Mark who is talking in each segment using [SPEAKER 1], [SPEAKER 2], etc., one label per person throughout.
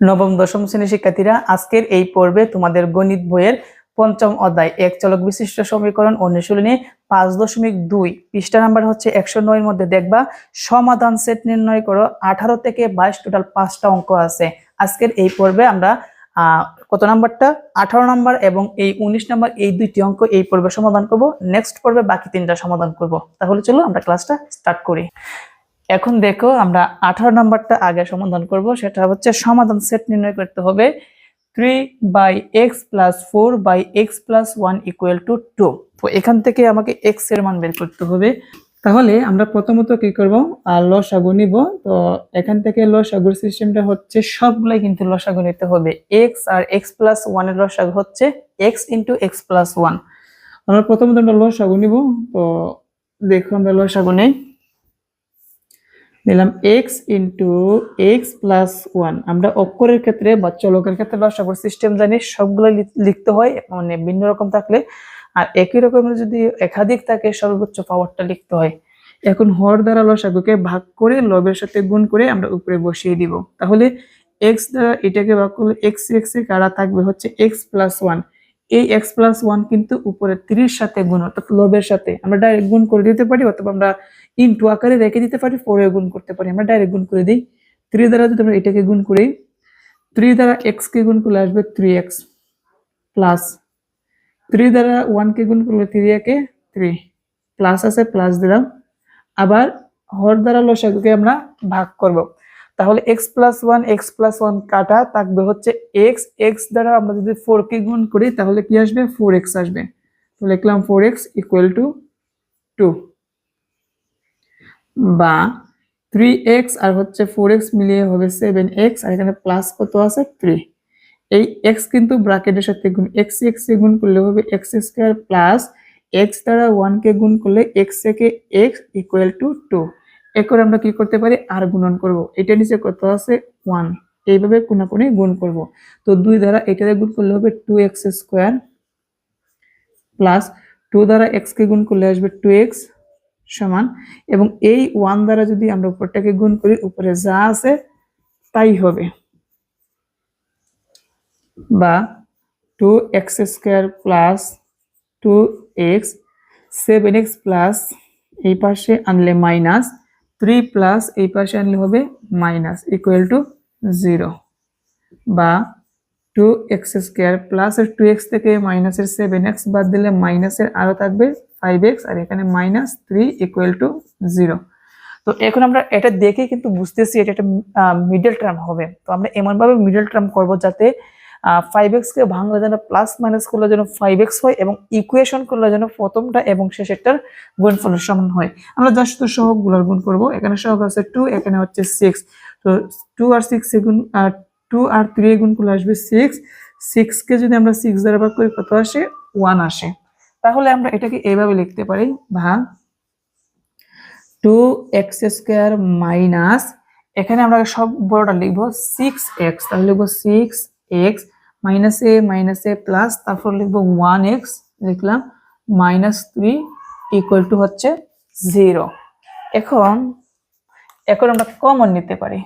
[SPEAKER 1] নবম, দশম শ্রেণির শিক্ষার্থীরা আজকের এই পর্বে তোমাদের গণিত বইয়ের পঞ্চম অধ্যায়, এক চলক বিশিষ্ট সমীকরণ অনুশীলনী পাঁচ দশমিক দুই, পৃষ্ঠা নাম্বার হচ্ছে একশো নয়ের মধ্যে দেখবা সমাধান সেট নির্ণয় করো, আঠারো থেকে বাইশ টোটাল পাঁচটা অঙ্ক আছে। আজকের এই পর্বে আমরা কত নাম্বারটা? আঠারো নাম্বার এবং এই উনিশ নাম্বার এই দুইটি অঙ্ক এই পর্বে সমাধান করব। নেক্সট পর্বে বাকি তিনটা সমাধান করব। তাহলে চলো আমরা ক্লাসটা স্টার্ট করি। এখন দেখো আমরা আঠারো নাম্বারটা আগে সমাধান করব, সেটা হচ্ছে সমাধান সেট নির্ণয় করতে হবে। Three by x plus four by x plus one equal to two তো এখান থেকে আমাকে এক্সের মান বের করতে হবে। তাহলে আমরা প্রথমত কি করব? লসাগু নিব। তো এখান থেকে লস লসাগুর সিস্টেমটা হচ্ছে সবগুলাই কিন্তু লস লসাগু নিতে হবে। এক্স আর এক্স প্লাস ওয়ানের লসাগু হচ্ছে x into x plus one আমরা প্রথমত আমরা লসাগু নিব। তো দেখো আমরা লসাগু নেই। নিলাম x into x plus one আমরা অক্ষরের ক্ষেত্রে বা চলকের ক্ষেত্রে লসাগুর সিস্টেম জানি সবগুলো লিখতে হয় মানে ভিন্ন রকম থাকলে। আর একই রকমের যদি একাধিক থাকে, সর্বোচ্চ পাওয়ারটা লিখতে হয়। এখন হর দ্বারা লসাগুকে ভাগ করে লবের সাথে গুণ করে আমরা উপরে বসিয়ে দিব। তাহলে এক্স দ্বারা এটাকে ভাগ করলে এক্স এক্স এ কারা থাকবে? হচ্ছে এক্স প্লাস ওয়ান এই এক্স প্লাস ওয়ান কিন্তু উপরে ত্রিশ সাথে গুণ, অর্থাৎ লবের সাথে। আমরা ডাইরেক্ট গুণ করে দিতে পারি, অথবা আমরা ইনটু আকারে রেখে দিতে পারি ফোরে গুণ করতে পারি। আমরা ডাইরেক্ট গুণ করে দিই। থ্রি দ্বারা যদি আমরা এটাকে গুণ করি থ্রি দ্বারা এক্স কে গুণ করলে আসবে থ্রি এক্স প্লাস থ্রি দ্বারা ওয়ান কে গুণ করলে থ্রি একে থ্রি প্লাস আছে প্লাস দিলাম। আবার হর দ্বারা লসাগুকে আমরা ভাগ করব। তাহলে x plus one x plus one কাটা থাকবে হচ্ছে এক্স এক্স দ্বারা আমরা যদি ফোর কে গুণ করি, তাহলে কি আসবে? ফোর এক্স আসবে। তো লিখলাম four x equal to two বা থ্রি এক্স আর হচ্ছে ফোর এক্স মিলিয়ে হবে সেভেন এক্স আর এখানে প্লাস কত আছে? থ্রি এই এক্স কিন্তু ব্র্যাকেটের সাথে গুণ এক্স এক্স এ গুণ করলে হবে এক্স স্কোয়ার প্লাস এক্স দ্বারা ওয়ানকে গুণ করলে এক্স একে এক্স ইকুয়াল টু টু এ আমরা কি করতে পারি? আর গুণন করব। এটা নিচে কত আছে? ওয়ান এইভাবে কোনাকুনি গুণ করব। তো দুই দ্বারা এটাতে গুণ করলে হবে two x square plus two দ্বারা এক্সকে গুণ করলে আসবে টু এক্স সমান। এবং এই ওয়ান দ্বারা যদি আমরা উপরটাকে গুণ করি, উপরে যা আছে তাই হবে। বা two x square plus two x seven x plus এই পাশে আনলে মাইনাস থ্রি প্লাস এই পাশে আনলে হবে মাইনাস ইকুয়াল টু জিরো বা two x square plus two x থেকে মাইনাসের সেভেন এক্স বাদ দিলে মাইনাসের আরও থাকবে ফাইভ এক্স আর এখানে minus three equal to zero তো এখন আমরা এটা দেখে কিন্তু বুঝতেছি এটা একটা মিডল টার্ম হবে। তো আমরা এমনভাবে মিডল টার্ম করব যাতে ফাইভ এক্সকে ভাঙলে যেন প্লাস মাইনাস করলে যেন ফাইভ এক্স হয় এবং ইকুয়েশন করলে যেন প্রথমটা এবং শেষেরটার গুণফলের সমান হয়। আমরা জাস্ট তো সহগগুলোর গুণ করব। এখানে সহগ আছে টু এখানে হচ্ছে সিক্স তো টু আর সিক্স গুণ টু আর থ্রি গুণ করলে আসবে সিক্স সিক্সকে যদি আমরা সিক্স দ্বারা ভাগ করি কত আসে? ওয়ান আসে। তাহলে আমরা এটাকে এইভাবে লিখতে পারি ভাগ টু এক্স স্কোয়ার মাইনাস এখানে আমরা সব বড়টা লিখব সিক্স এক্স তাহলে লিখব six x minus a minus a plus তারপর লিখব ওয়ান এক্স লিখলাম মাইনাস থ্রি ইকুয়াল টু হচ্ছে জিরো এখন এখন আমরা কমন নিতে পারি।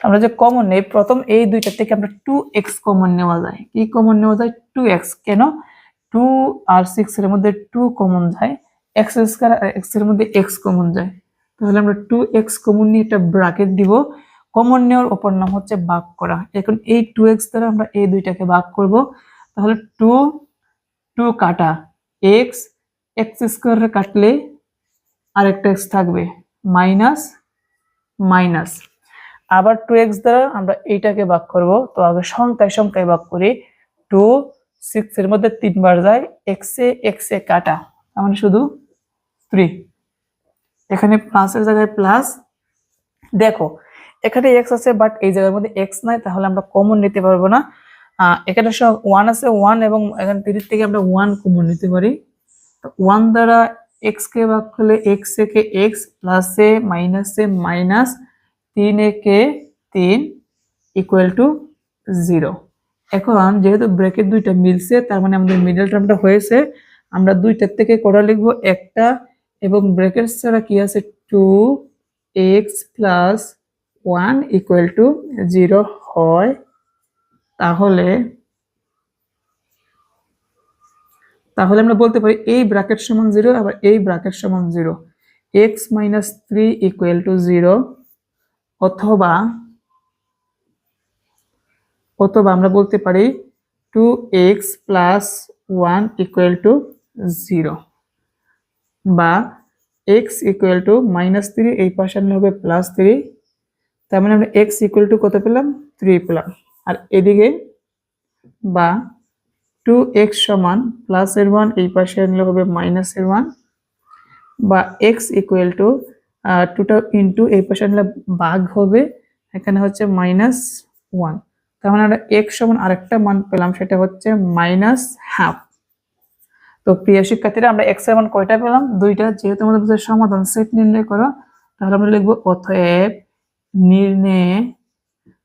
[SPEAKER 1] আমরা যে কমন নেই, প্রথম এই দুইটা থেকে আমরা টু এক্স কমন নেওয়া যায়। কি কমন নেওয়া যায়? টু এক্স কেন? টু আর সিক্স এর মধ্যে টু কমন যায় এক্স স্কোয়ার আর এক্সের মধ্যে এক্স কমন যায়। তাহলে আমরা টু এক্স কমন নিয়ে একটা ব্রাকেট দিব। কমন নেওয়ার অপর নাম হচ্ছে ভাগ করা। এখন এই টু এক্স দ্বারা আমরা এই দুইটাকে ভাগ করব। তাহলে টু টু কাটা। এক্স এক্স স্কোয়ার কাটলে আরেকটা এক্স থাকবে। মাইনাস মাইনাস আবার টু এক্স দ্বারা আমরা এইটাকে ভাগ করব। তো আগে সংখ্যায় সংখ্যায় ভাগ করি। টু সিক্স এর মধ্যে তিনবার যায়। এক্স এক্স কাটা। মানে শুধু থ্রি এখানে প্লাসের জায়গায় প্লাস দেখো, এখানে এক্স আছে বাট এই জায়গার মধ্যে এক্স নাই, তাহলে আমরা কমন নিতে পারব না। এখানে সব ওয়ান আছে ওয়ান এবং এখানে তিরিশ থেকে আমরা ওয়ান কমন নিতে পারি। তো ওয়ান দ্বারা এক্স কে ভাগ করলে এক্স একে এক্স প্লাস মাইনাস মাইনাস তিন একে তিন ইকুয়াল টু জিরো এখন যেহেতু ব্রেকেট দুইটা মিলছে, তার মানে আমাদের মিডল টার্মটা হয়েছে, আমরা দুইটার থেকে কটা লিখব? একটা। এবং ব্রেকেট ছাড়া কি আছে? Two x plus one equal to zero হয়। তাহলে তাহলে আমরা বলতে পারি এই ব্র্যাকেট সমান জিরো আবার এই ব্র্যাকেট সমান zero x minus three equal to zero অথবা অথবা আমরা বলতে পারি two x plus one equal to zero বা x equal to minus three এই পাশে আনলে হবে প্লাস থ্রি তার মানে আমরা এক্স ইকুয়াল টু কত পেলাম? থ্রি পেলাম। আর এদিকে বা টু এক্স সমান প্লাসের ওয়ান এই পাশে আনলে হবে মাইনাসের ওয়ান বা এক্স ইকুয়াল টু টুটা ইন্টু এই পাশে আনলে ভাগ হবে। এখানে হচ্ছে মাইনাস ওয়ান তার মানে আমরা এক্স সমান আরেকটা মান পেলাম, সেটা হচ্ছে মাইনাস হাফ তো প্রিয় শিক্ষার্থীরা, আমরা এক্সের মান কয়টা পেলাম? দুইটা। যেহেতু আমাদের সমাধান সেট নির্ণয় করো, তাহলে আমরা লিখব, অতএব নির্ণয়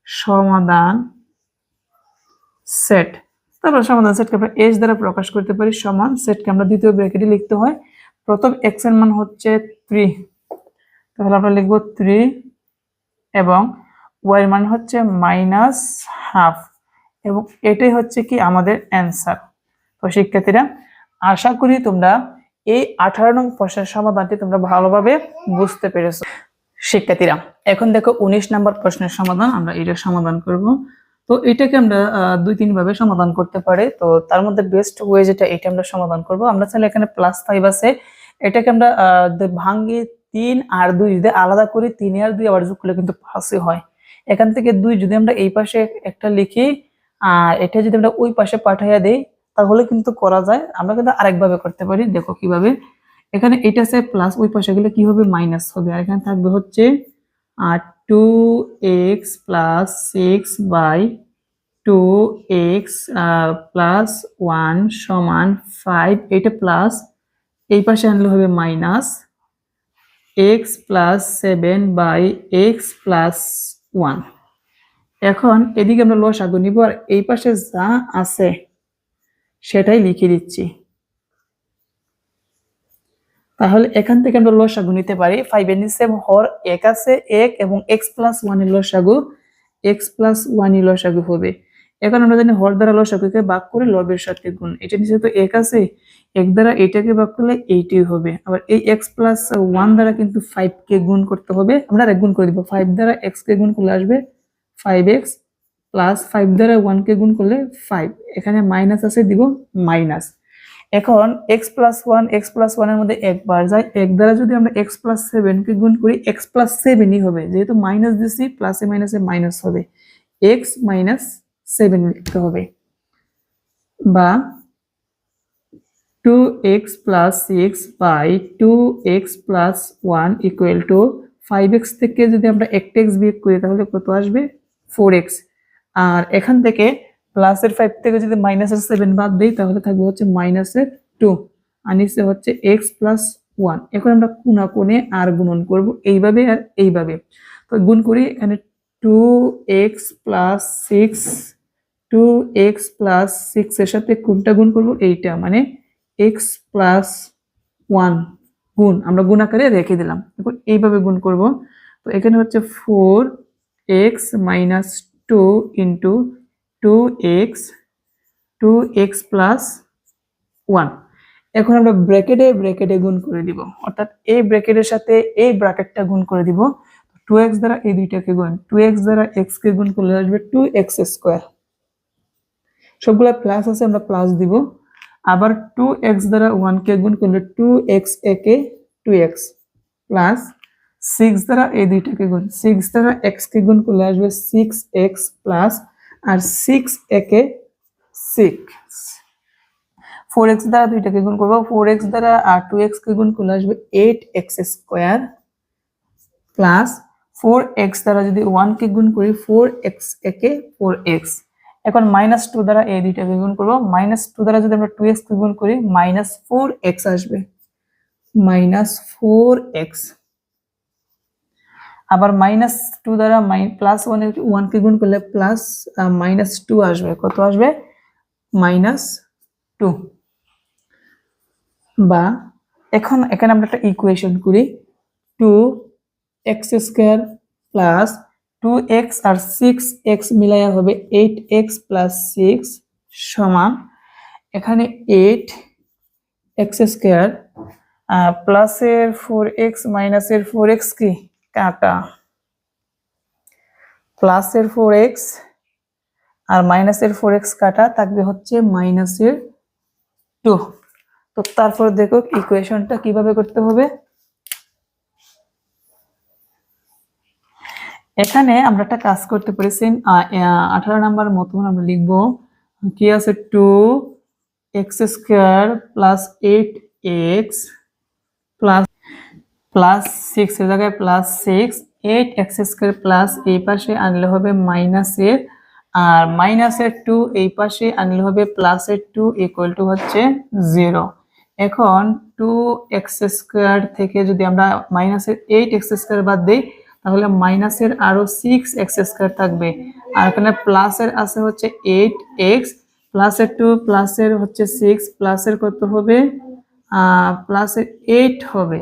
[SPEAKER 1] সমাধান সেট তারপর সমাধান সেটকে আমরা এস দ্বারা প্রকাশ করতে পারি, সমান সেটকে আমরা দ্বিতীয় ব্র্যাকেটে লিখতে হয়। প্রথম এক্সের মান হচ্ছে থ্রি তাহলে আমরা লিখব থ্রি এবং ওয়াই মান হচ্ছে মাইনাস হাফ এবং এটাই হচ্ছে কি আমাদের অ্যান্সার তো শিক্ষার্থীরা, আশা করি তোমরা এই আঠারো নং প্রশ্নের সমাধানটি তোমরা ভালোভাবে বুঝতে পেরেছ। শিক্ষার্থীরা, এখন দেখো উনিশ নাম্বার প্রশ্নের সমাধান, আমরা এটা সমাধান করব। তো এটাকে আমরা দুই তিন ভাবে সমাধান করতে পারি। তো তার মধ্যে বেস্ট ওয়ে যেটা, এটা আমরা সমাধান করব। আমরা চাইলে এখানে প্লাস ফাইভ আছে। এটাকে আমরা ভাঙ্গি তিন আর দুই যদি আলাদা করি, তিন আর দুই আবার যোগ করলে কিন্তু পাঁচই হয়। এখান থেকে দুই যদি আমরা এই পাশে একটা লিখি, আর এটা যদি আমরা ওই পাশে পাঠাইয়া দেই, তাহলে কিন্তু করা যায়। আমরা কিন্তু আরেকভাবে করতে পারি, দেখো কীভাবে। এখানে এটা আছে প্লাস ওই পাশে গেলে কি হবে? মাইনাস হবে। আর এখানে থাকবে হচ্ছে আর two x plus six by two x plus one সমান ফাইভ এটা প্লাস এই পাশে আনলে হবে minus x plus seven by x plus one. এখন এদিকে আমরা লসাগু নিব, আর এই পাশে যা আছে সেটাই লিখে দিচ্ছি। তাহলে এখান থেকে আমরা লসাগু নিতে পারি। ফাইভ এর নিচে হর এক আছে, এক এবং এক্স প্লাস ওয়ানের লসাগু এক্স প্লাস ওয়ানের লসাগু হবে। এখন আমরা জানি হর দ্বারা লসাগুকে ভাগ করে লবের সাথে গুণ। এটা নিচে তো এক আছে এক দ্বারা এটাকে ভাগ করলে এইটাই হবে। আবার এই এক্স প্লাস ওয়ান দ্বারা কিন্তু ফাইভ কে গুণ করতে হবে। আমরা গুণ করে দিব। ফাইভ দ্বারা এক্স কে গুণ করলে আসবে ফাইভ এক্স প্লাস ফাইভ দ্বারা ওয়ান কে গুণ করলে ফাইভ এখানে মাইনাস আছে, দিব মাইনাস এখন x plus one x plus ওয়ানের মধ্যে একবার যায়। এক দ্বারা যদি আমরা এক্স প্লাস সেভেন কে গুণ করি এক্স প্লাস সেভেনই হবে। যেহেতু মাইনাস দিচ্ছি প্লাসে মাইনাসে মাইনাস হবে। এক্স মাইনাস সেভেন লিখতে হবে। বা two x plus six by two x plus one equal to five x থেকে যদি আমরা একটা এক্স বিয়োগ করি, তাহলে কত আসবে? ফোর এক্স আর এখান থেকে প্লাসের ফাইভ থেকে যদি মাইনাসের সেভেন বাদ দিই, তাহলে থাকবে হচ্ছে মাইনাসের টু আর নিচে হচ্ছে এক্স প্লাস ওয়ান এখন আমরা কোনা কোণে আর গুণন করব, এইভাবে আর এইভাবে। তো গুণ করি, এখানে two x plus six two x plus six এর সাথে কোনটা গুণ করব, এইটা মানে এক্স প্লাস ওয়ান গুণ। আমরা গুণ আকারে রেখে দিলাম। এখন এইভাবে গুণ করব। তো এখানে হচ্ছে four x minus two into two x two x plus one এখন আমরা ব্র্যাকেটে ব্র্যাকেটে গুণ করে দিব। অর্থাৎ এই ব্র্যাকেটের সাথে এই ব্র্যাকেটটা গুণ করে দিব। টু এক্স দ্বারা এই দুইটাকে গুণ। টু এক্স দ্বারা এক্স কে গুণ করলে আসবে টু এক্স স্কোয়ার সবগুলা প্লাস আছে, আমরা প্লাস দিব। আবার টু এক্স দ্বারা ওয়ান কে গুণ করলে টু এক্স একে টু এক্স প্লাস সিক্স দ্বারা এই দুইটাকে গুণ। সিক্স দ্বারা এক্স কে গুণ করলে আসবে সিক্স এক্স প্লাস আর সিক্স একে সিক্স ফোর এক্স দ্বারা দুইটাকে গুণ করব। ফোর এক্স দ্বারা আর টু এক্স কে গুণ করলে আসবে eight x square plus four x দ্বারা যদি ওয়ান কে গুণ করি ফোর এক্স একে ফোর এক্স এখন মাইনাস টু দ্বারা এই দুইটাকে গুণ করব। মাইনাস টু দ্বারা যদি আমরা টু এক্স কে গুণ করি মাইনাস ফোর এক্স আসবে। মাইনাস ফোর এক্স আবার মাইনাস টু দ্বারা মাই প্লাস ওয়ান ওয়ান কে গুণ করলে প্লাস মাইনাস টু আসবে। কত আসবে? মাইনাস টু বা এখন এখানে আমরা একটা ইকুয়েশন করি। Two x square plus two x আর সিক্স এক্স মিলাইয়া হবে এইট এক্স প্লাস সিক্স সমান এখানে এইট এক্স স্কোয়ার প্লাসের ফোর এক্স মাইনাসের ফোর এক্স কি? কাটা। প্লাসের ফোর এক্স আর মাইনাসের ফোর এক্স কাটা থাকবে হচ্ছে মাইনাসের টু তো তারপর দেখো ইকুয়েশনটা কীভাবে করতে হবে? এখানে আমরা একটা কাজ করতে পেরেছি আঠারো নাম্বার মতন আমরা লিখব, কি আছে two x square plus eight x plus plus six এর জায়গায় plus six, eight x square plus এই পাশে আনলে হবে মাইনাসের, আর মাইনাসের টু এই পাশে আনলে হবে প্লাসের টু ইকুয়াল টু হচ্ছে জিরো। এখন টু এক্স স্কোয়ার থেকে যদি আমরা মাইনাসের এইট এক্স স্কোয়ার বাদ দিই তাহলে মাইনাসের আরও সিক্স এক্স স্কোয়ার থাকবে। আর এখানে প্লাসের আছে হচ্ছে এইট এক্স প্লাসের টু প্লাসের হচ্ছে সিক্স প্লাসের কত হবে? প্লাসের এইট হবে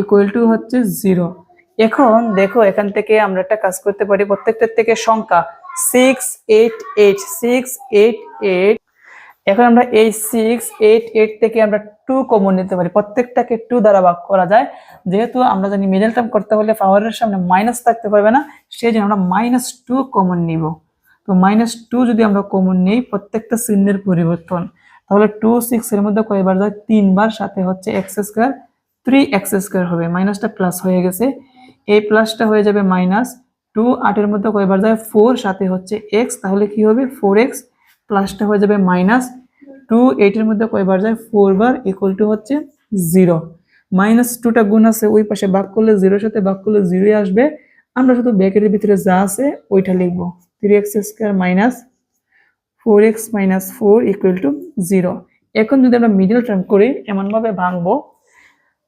[SPEAKER 1] ইকুয়াল টু হচ্ছে জিরো এখন দেখো, এখান থেকে আমরা একটা কাজ করতে পারি, প্রত্যেকটার থেকে সংখ্যা six eight eight six eight eight এখন আমরা এই সিক্স এইট এইট থেকে আমরা টু কমন নিতে পারি। প্রত্যেকটাকে টু দ্বারা ভাগ করা যায়। যেহেতু আমরা জানি মিডল টার্ম করতে হলে পাওয়ারের সামনে মাইনাস থাকতে পারবে না সেই জন্য আমরা মাইনাস টু কমন নিব। তো মাইনাস টু যদি আমরা কমন নিই, প্রত্যেকটা চিহ্নের পরিবর্তন, তাহলে টু সিক্স এর মধ্যে কয়বার যায়? তিনবার, সাথে হচ্ছে x square three x square হবে। মাইনাসটা প্লাস হয়ে গেছে। এই প্লাসটা হয়ে যাবে মাইনাস টু আটের মধ্যে কয়বার যায়? ফোর সাথে হচ্ছে এক্স তাহলে কি হবে? ফোর এক্স প্লাসটা হয়ে যাবে মাইনাস টু, এইটের মধ্যে কয়বার যায়? ফোর বার ইকুয়াল টু হচ্ছে জিরো। মাইনাস টুটা গুণ আছে, ওই পাশে ভাগ করলে জিরোর সাথে ভাগ করলে জিরোই আসবে। আমরা শুধু ব্যাকের ভিতরে যা আছে, ওইটা লিখব। Three x square minus four x minus four equal to zero এখন যদি আমরা মিডল টার্ম করি, এমনভাবে ভাঙবো,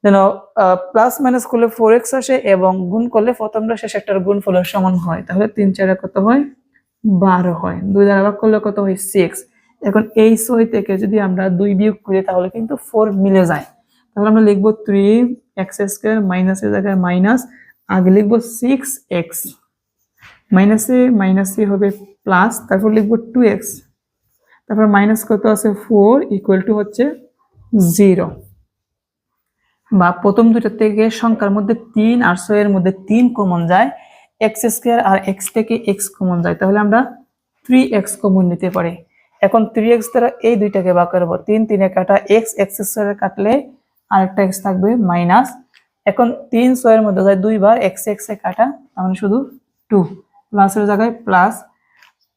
[SPEAKER 1] যেন প্লাস মাইনাস করলে ফোর এক্স আসে এবং গুণ করলে প্রথমটা শেষ একটার গুণ ফলের সমান হয়। তাহলে তিন চারে কত হয়? বারো হয়। দুই দ্বারা ভাগ করলে কত হয়? সিক্স এখন এই ছয় থেকে যদি আমরা দুই বিয়োগ করি, তাহলে কিন্তু ফোর মিলে যায়। তাহলে আমরা লিখব থ্রি এক্স স্কোয়ার মাইনাসের জায়গায় মাইনাস আগে লিখব সিক্স এক্স মাইনাসে মাইনাসে হবে প্লাস তারপর লিখব টু এক্স তারপর মাইনাস কত আছে? ফোর ইকুয়াল টু হচ্ছে জিরো বা প্রথম দুইটা থেকে সংখ্যার মধ্যে তিন আর ছয়ের মধ্যে তিন কমন যায়। এক্স স্কোয়ার আর এক্স থেকে এক্স কমন যায়, তাহলে আমরা থ্রি এক্স কমন নিতে পারি। এখন থ্রি এক্স দ্বারা এই দুইটাকে ভাগ করব। তিন, তিনে কাটা এক্স এক্স স্কোয়ারে কাটলে আরেকটা এক্স থাকবে মাইনাস এখন তিন ছয়ের মধ্যে যায় দুইবার এক্স এক্স কাটা তাহলে শুধু টু প্লাসের জায়গায় প্লাস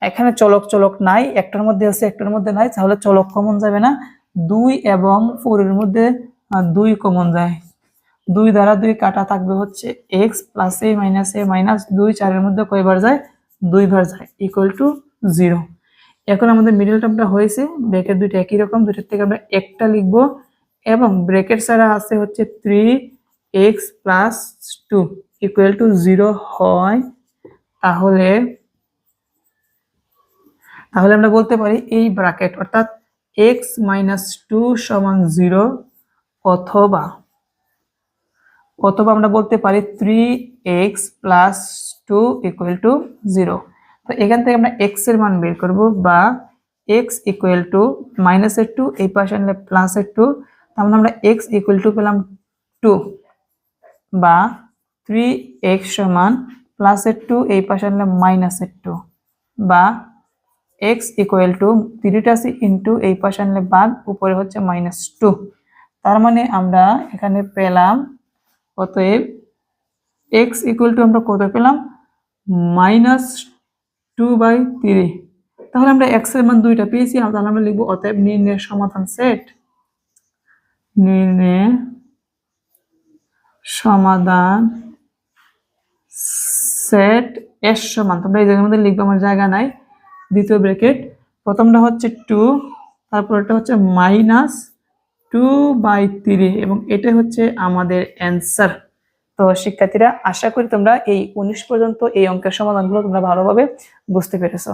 [SPEAKER 1] এখানে চলক চলক নাই, একটার মধ্যে আছে, একটার মধ্যে নাই, তাহলে চলক কমন যাবে না। দুই এবং ফোরের মধ্যে দুই কমন যায়। দুই দ্বারা দুই কাটা থাকবে হচ্ছে x plus a minus a minus দুই চারের মধ্যে কয়বার যায়? দুইবার যায় ইকুয়াল টু জিরো এখন আমাদের মিডল টার্মটা হয়েছে, ব্রেকের দুইটা একই রকম, দুইটার থেকে আমরা একটা লিখব, এবং ব্রেকেট ছাড়া আছে হচ্ছে three x plus two equal to zero হয়, তাহলে তাহলে আমরা বলতে পারি এই ব্র্যাকেট, অর্থাৎ এক্স মাইনাস টু সমান জিরো অথবা অথবা আমরা বলতে পারি three x plus two equal to zero তো এখান থেকে আমরা এক্সের মান বের করব বা এক্স ইকুয়াল টু মাইনাসের টু এই পাশে আনলে প্লাসের টু তার মানে আমরা এক্স ইকুয়াল টু পেলাম টু বা থ্রি এক্স সমান প্লাসের টু এই পাশে আনলে মাইনাসের টু বা এক্স ইকুয়াল টু থ্রিটা সি ইন্টু এই পাশে আনলে বাদ, উপরে হচ্ছে মাইনাস টু তার মানে আমরা এখানে পেলাম অতএব এক্স ইকুয়াল টু আমরা কত পেলাম? মাইনাস টু বাই থ্রি তাহলে আমরা এক্সের মান দুইটা পেয়েছি তাহলে আমরা লিখব অতএব নির্ণয়ের সমাধান সেট নির্ণয় সমাধান সেট এস সমান। তোমরা এই জায়গার মধ্যে লিখবে, আমার জায়গা নাই। দ্বিতীয় ব্র্যাকেট প্রথমটা হচ্ছে টু তারপরটা হচ্ছে মাইনাস টু বাই থ্রি এবং এটা হচ্ছে আমাদের অ্যান্সার তো শিক্ষার্থীরা, আশা করি তোমরা এই উনিশ পর্যন্ত এই অঙ্কের সমাধানগুলো তোমরা ভালোভাবে বুঝতে পেরেছ।